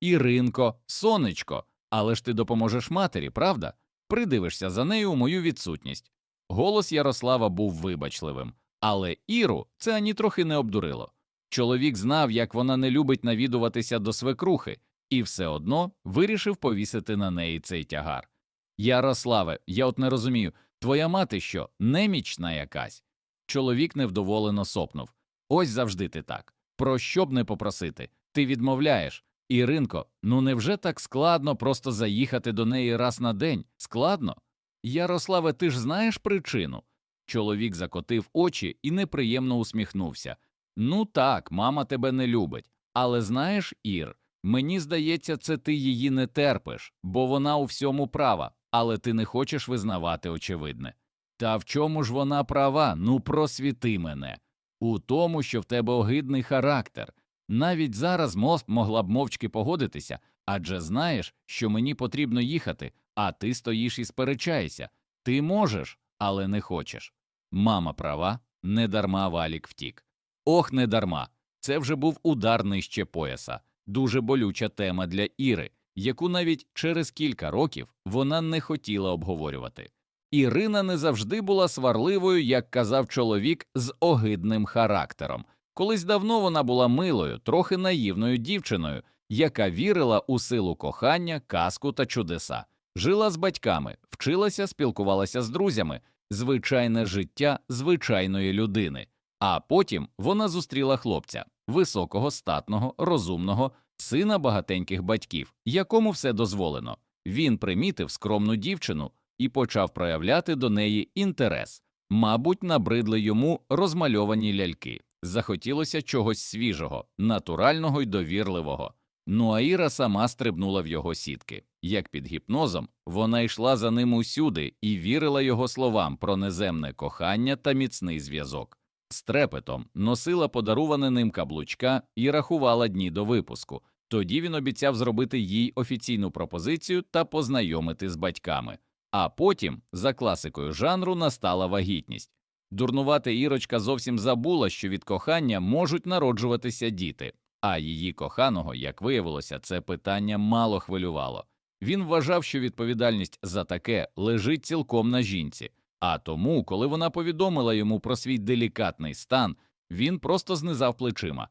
Іринко, сонечко, але ж ти допоможеш матері, правда? Придивишся за нею у мою відсутність. Голос Ярослава був вибачливим, але Іру це ані трохи не обдурило. Чоловік знав, як вона не любить навідуватися до свекрухи, і все одно вирішив повісити на неї цей тягар. Ярославе, я от не розумію, твоя мати що, немічна якась? Чоловік невдоволено сопнув. Ось завжди ти так. Про що б не попросити? Ти відмовляєш. Іринко, ну невже так складно просто заїхати до неї раз на день? Складно? Ярославе, ти ж знаєш причину? Чоловік закотив очі і неприємно усміхнувся. Ну так, мама тебе не любить. Але знаєш, Ір, мені здається, це ти її не терпиш, бо вона у всьому права, але ти не хочеш визнавати очевидне. Та в чому ж вона права? Ну просвіти мене. У тому, що в тебе огидний характер. Навіть зараз мост могла б мовчки погодитися, адже знаєш, що мені потрібно їхати, а ти стоїш і сперечаєшся. Ти можеш, але не хочеш. Мама права, недарма валік втік. Ох, недарма. Це вже був удар нижче пояса, дуже болюча тема для Іри, яку навіть через кілька років вона не хотіла обговорювати. Ірина не завжди була сварливою, як казав чоловік, з огидним характером. Колись давно вона була милою, трохи наївною дівчиною, яка вірила у силу кохання, казку та чудеса, жила з батьками, вчилася, спілкувалася з друзями, звичайне життя звичайної людини. А потім вона зустріла хлопця високого, статного, розумного, сина багатеньких батьків, якому все дозволено. Він примітив скромну дівчину і почав проявляти до неї інтерес. Мабуть, набридли йому розмальовані ляльки. Захотілося чогось свіжого, натурального й довірливого. Ну а Іра сама стрибнула в його сітки. Як під гіпнозом, вона йшла за ним усюди і вірила його словам про неземне кохання та міцний зв'язок. З трепетом носила подаруване ним каблучка і рахувала дні до випуску. Тоді він обіцяв зробити їй офіційну пропозицію та познайомити з батьками. А потім, за класикою жанру, настала вагітність. Дурнувата Ірочка зовсім забула, що від кохання можуть народжуватися діти, а її коханого, як виявилося, це питання мало хвилювало. Він вважав, що відповідальність за таке лежить цілком на жінці, а тому, коли вона повідомила йому про свій делікатний стан, він просто знизав плечима.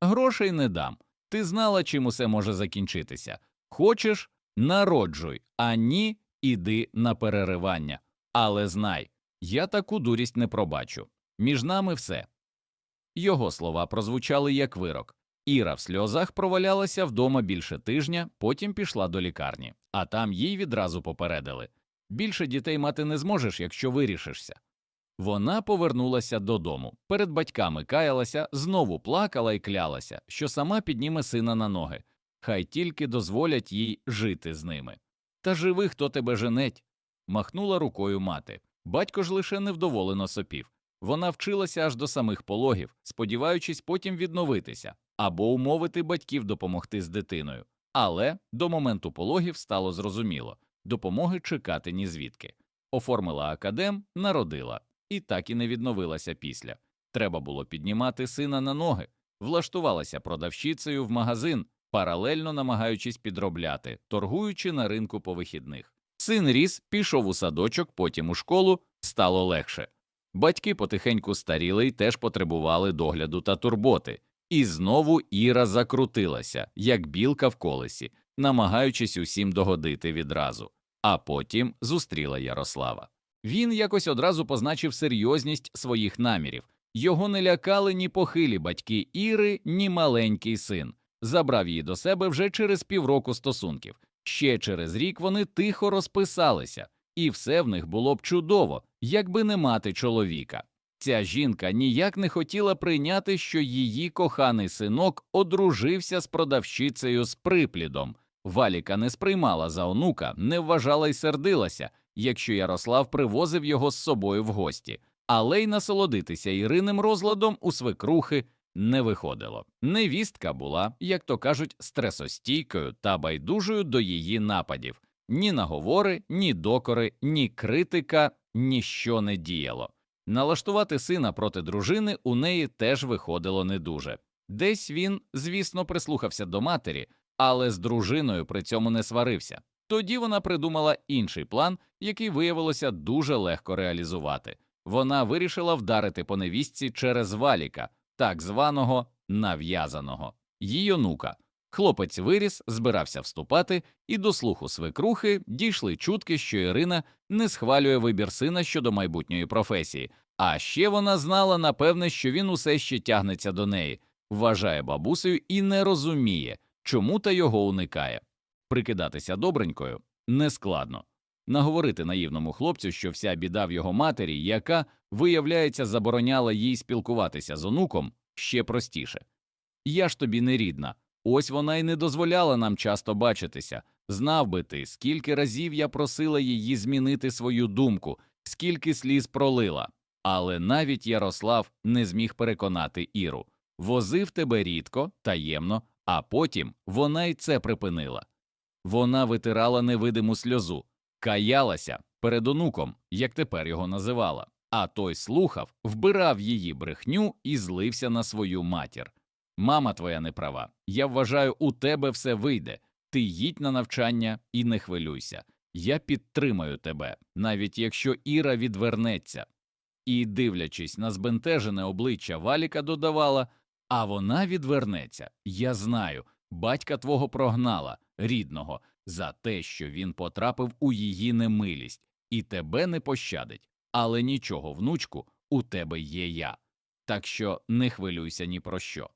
Грошей не дам. Ти знала, чим усе може закінчитися. Хочеш народжуй, а ні, іди на переривання. Але знай, я таку дурість не пробачу. Між нами все. Його слова прозвучали як вирок. Іра в сльозах провалялася вдома більше тижня, потім пішла до лікарні, а там їй відразу попередили більше дітей мати не зможеш, якщо вирішишся. Вона повернулася додому, перед батьками каялася, знову плакала і клялася, що сама підніме сина на ноги, хай тільки дозволять їй жити з ними. Та живи, хто тебе женеть. махнула рукою мати. Батько ж лише невдоволено сопів. Вона вчилася аж до самих пологів, сподіваючись потім відновитися або умовити батьків допомогти з дитиною. Але до моменту пологів стало зрозуміло допомоги чекати ні звідки. Оформила академ, народила, і так і не відновилася після. Треба було піднімати сина на ноги, влаштувалася продавщицею в магазин, паралельно намагаючись підробляти, торгуючи на ринку по вихідних. Син ріс, пішов у садочок, потім у школу, стало легше. Батьки потихеньку старіли й теж потребували догляду та турботи. І знову Іра закрутилася, як білка в колесі, намагаючись усім догодити відразу. А потім зустріла Ярослава. Він якось одразу позначив серйозність своїх намірів. Його не лякали ні похилі батьки Іри, ні маленький син. Забрав її до себе вже через півроку стосунків. Ще через рік вони тихо розписалися, і все в них було б чудово, якби не мати чоловіка. Ця жінка ніяк не хотіла прийняти, що її коханий синок одружився з продавщицею з приплідом. Валіка не сприймала за онука, не вважала й сердилася, якщо Ярослав привозив його з собою в гості, але й насолодитися Іриним розладом у свекрухи не виходило. Невістка була, як то кажуть, стресостійкою та байдужою до її нападів. Ні наговори, ні докори, ні критика, ніщо не діяло. Налаштувати сина проти дружини у неї теж виходило не дуже. Десь він, звісно, прислухався до матері, але з дружиною при цьому не сварився. Тоді вона придумала інший план, який виявилося дуже легко реалізувати. Вона вирішила вдарити по невістці через валіка, так званого нав'язаного, її онука. Хлопець виріс, збирався вступати, і до слуху свекрухи дійшли чутки, що Ірина не схвалює вибір сина щодо майбутньої професії, а ще вона знала, напевне, що він усе ще тягнеться до неї, вважає бабусею і не розуміє, чому та його уникає. Прикидатися добренькою нескладно. Наговорити наївному хлопцю, що вся біда в його матері, яка, виявляється, забороняла їй спілкуватися з онуком, ще простіше. Я ж тобі не рідна. Ось вона й не дозволяла нам часто бачитися. Знав би ти, скільки разів я просила її змінити свою думку, скільки сліз пролила. Але навіть Ярослав не зміг переконати Іру. Возив тебе рідко, таємно, а потім вона й це припинила. Вона витирала невидиму сльозу, каялася перед онуком, як тепер його називала, а той слухав, вбирав її брехню і злився на свою матір. Мама твоя не права. Я вважаю, у тебе все вийде. Ти їдь на навчання і не хвилюйся. Я підтримаю тебе, навіть якщо Іра відвернеться. І, дивлячись на збентежене обличчя Валіка, додавала А вона відвернеться. Я знаю, батька твого прогнала, рідного, за те, що він потрапив у її немилість, і тебе не пощадить. Але нічого, внучку, у тебе є я. Так що не хвилюйся ні про що.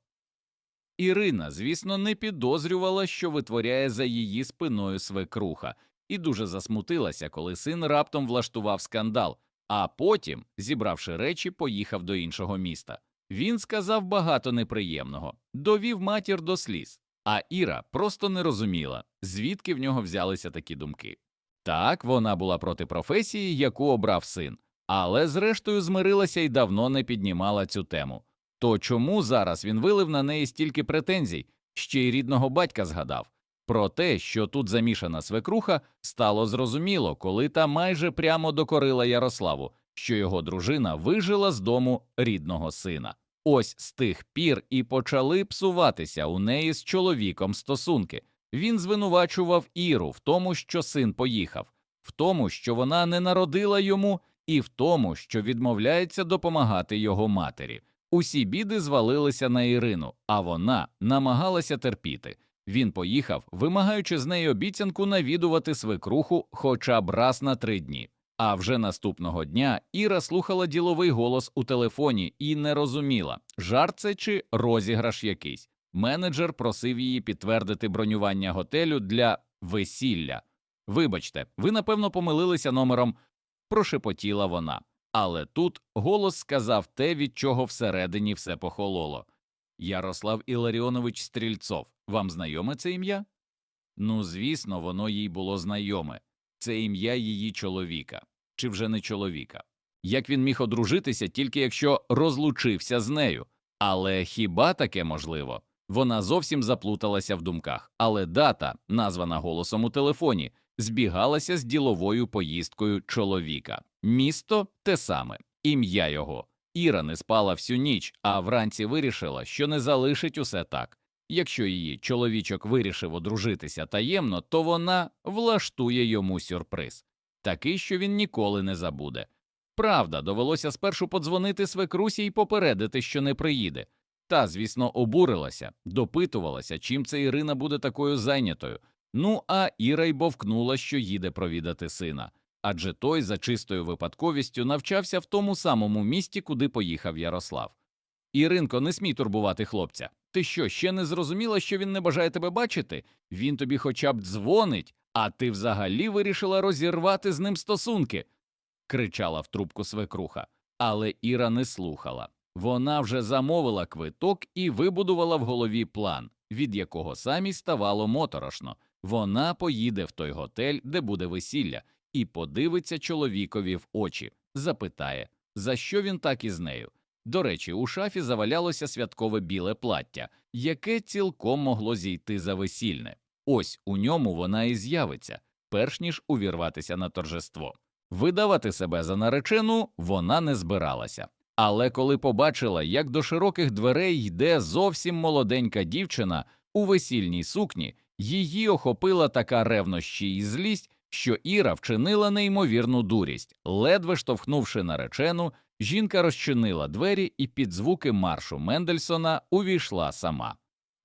Ірина, звісно, не підозрювала, що витворяє за її спиною свекруха, і дуже засмутилася, коли син раптом влаштував скандал, а потім, зібравши речі, поїхав до іншого міста. Він сказав багато неприємного, довів матір до сліз, а Іра просто не розуміла, звідки в нього взялися такі думки. Так, вона була проти професії, яку обрав син, але зрештою змирилася і давно не піднімала цю тему. То чому зараз він вилив на неї стільки претензій, ще й рідного батька згадав? Про те, що тут замішана свекруха, стало зрозуміло, коли та майже прямо докорила Ярославу, що його дружина вижила з дому рідного сина. Ось з тих пір і почали псуватися у неї з чоловіком стосунки. Він звинувачував Іру в тому, що син поїхав, в тому, що вона не народила йому, і в тому, що відмовляється допомагати його матері. Усі біди звалилися на Ірину, а вона намагалася терпіти. Він поїхав, вимагаючи з неї обіцянку навідувати свекруху хоча б раз на три дні. А вже наступного дня Іра слухала діловий голос у телефоні і не розуміла, жарт це чи розіграш якийсь. Менеджер просив її підтвердити бронювання готелю для весілля. Вибачте, ви напевно помилилися номером, прошепотіла вона. Але тут голос сказав те, від чого всередині все похололо. Ярослав Іларіонович Стрільцов. Вам знайоме це ім'я? Ну, звісно, воно їй було знайоме. Це ім'я її чоловіка, чи вже не чоловіка. Як він міг одружитися, тільки якщо розлучився з нею. Але хіба таке можливо? Вона зовсім заплуталася в думках, але дата, названа голосом у телефоні, збігалася з діловою поїздкою чоловіка. Місто те саме, ім'я його. Іра не спала всю ніч, а вранці вирішила, що не залишить усе так. Якщо її чоловічок вирішив одружитися таємно, то вона влаштує йому сюрприз, такий, що він ніколи не забуде. Правда, довелося спершу подзвонити свекрусі і попередити, що не приїде. Та, звісно, обурилася, допитувалася, чим це Ірина буде такою зайнятою. Ну а Іра й бовкнула, що їде провідати сина, адже той за чистою випадковістю навчався в тому самому місті, куди поїхав Ярослав. Іринко, не смій турбувати хлопця. Ти що, ще не зрозуміла, що він не бажає тебе бачити? Він тобі хоча б дзвонить, а ти взагалі вирішила розірвати з ним стосунки. кричала в трубку свекруха. Але Іра не слухала. Вона вже замовила квиток і вибудувала в голові план, від якого самі ставало моторошно. Вона поїде в той готель, де буде весілля, і подивиться чоловікові в очі, запитає, за що він так із нею. До речі, у шафі завалялося святкове біле плаття, яке цілком могло зійти за весільне. Ось у ньому вона і з'явиться, перш ніж увірватися на торжество. Видавати себе за наречену вона не збиралася. Але коли побачила, як до широких дверей йде зовсім молоденька дівчина у весільній сукні, Її охопила така ревнощі і злість, що Іра вчинила неймовірну дурість. Ледве штовхнувши наречену, жінка розчинила двері і під звуки маршу Мендельсона увійшла сама.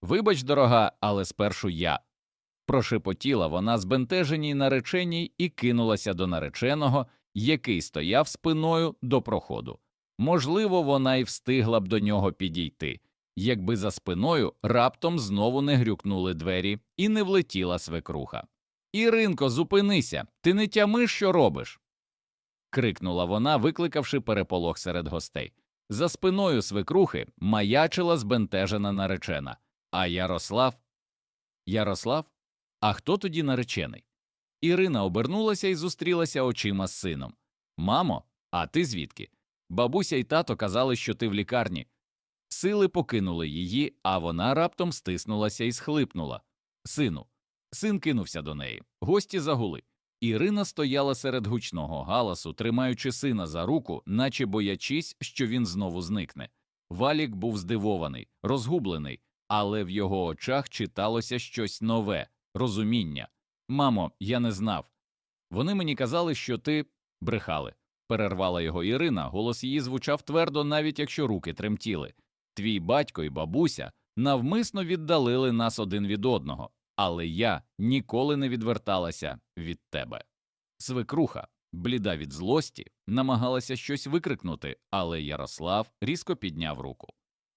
Вибач, дорога, але спершу я. Прошепотіла вона збентеженій нареченій і кинулася до нареченого, який стояв спиною до проходу. Можливо, вона й встигла б до нього підійти, якби за спиною раптом знову не грюкнули двері і не влетіла свекруха. Іринко, зупинися, ти не тямиш, що робиш. Крикнула вона, викликавши переполох серед гостей. За спиною свекрухи маячила збентежена наречена. А Ярослав. Ярослав? А хто тоді наречений? Ірина обернулася і зустрілася очима з сином. Мамо, а ти звідки? Бабуся й тато казали, що ти в лікарні. Сили покинули її, а вона раптом стиснулася і схлипнула. Сину. Син кинувся до неї. Гості загули. Ірина стояла серед гучного галасу, тримаючи сина за руку, наче боячись, що він знову зникне. Валік був здивований, розгублений, але в його очах читалося щось нове розуміння. Мамо, я не знав. Вони мені казали, що ти брехали. Перервала його Ірина, голос її звучав твердо, навіть якщо руки тремтіли. Твій батько і бабуся навмисно віддалили нас один від одного, але я ніколи не відверталася від тебе. Свекруха, бліда від злості, намагалася щось викрикнути, але Ярослав різко підняв руку.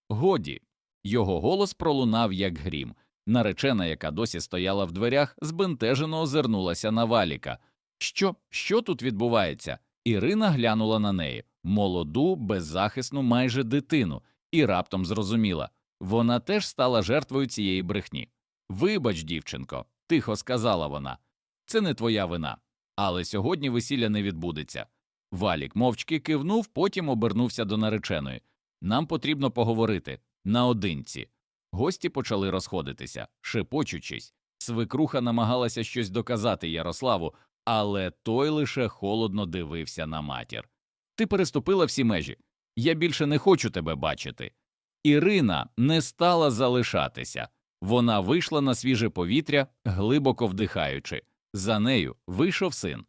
Годі. Його голос пролунав, як грім. Наречена, яка досі стояла в дверях, збентежено озирнулася на валіка. Що, що тут відбувається? Ірина глянула на неї молоду, беззахисну, майже дитину, і раптом зрозуміла вона теж стала жертвою цієї брехні. Вибач, дівчинко, тихо сказала вона. Це не твоя вина. Але сьогодні весілля не відбудеться. Валік мовчки кивнув, потім обернувся до нареченої. Нам потрібно поговорити наодинці. Гості почали розходитися, шепочучись. Свекруха намагалася щось доказати Ярославу, але той лише холодно дивився на матір. Ти переступила всі межі. Я більше не хочу тебе бачити. Ірина не стала залишатися. Вона вийшла на свіже повітря, глибоко вдихаючи. За нею вийшов син.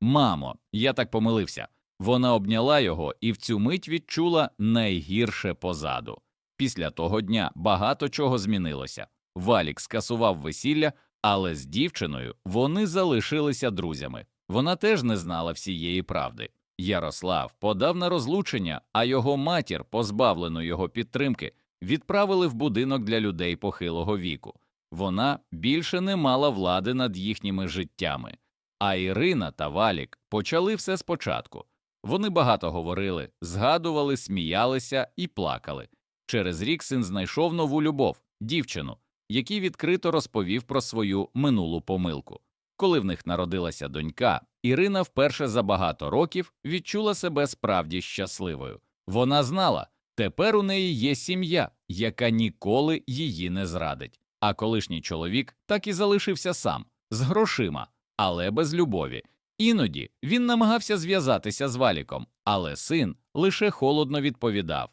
Мамо, я так помилився. Вона обняла його і в цю мить відчула найгірше позаду. Після того дня багато чого змінилося. Валік скасував весілля, але з дівчиною вони залишилися друзями. Вона теж не знала всієї правди. Ярослав подав на розлучення, а його матір, позбавлену його підтримки, відправили в будинок для людей похилого віку. Вона більше не мала влади над їхніми життями. А Ірина та Валік почали все спочатку. Вони багато говорили, згадували, сміялися і плакали. Через рік син знайшов нову любов, дівчину, який відкрито розповів про свою минулу помилку. Коли в них народилася донька, Ірина вперше за багато років відчула себе справді щасливою. Вона знала, тепер у неї є сім'я, яка ніколи її не зрадить. А колишній чоловік так і залишився сам, з грошима, але без любові. Іноді він намагався зв'язатися з валіком, але син лише холодно відповідав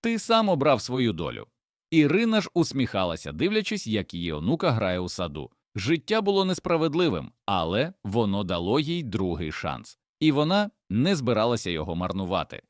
Ти сам обрав свою долю. Ірина ж усміхалася, дивлячись, як її онука грає у саду. Життя було несправедливим, але воно дало їй другий шанс, і вона не збиралася його марнувати.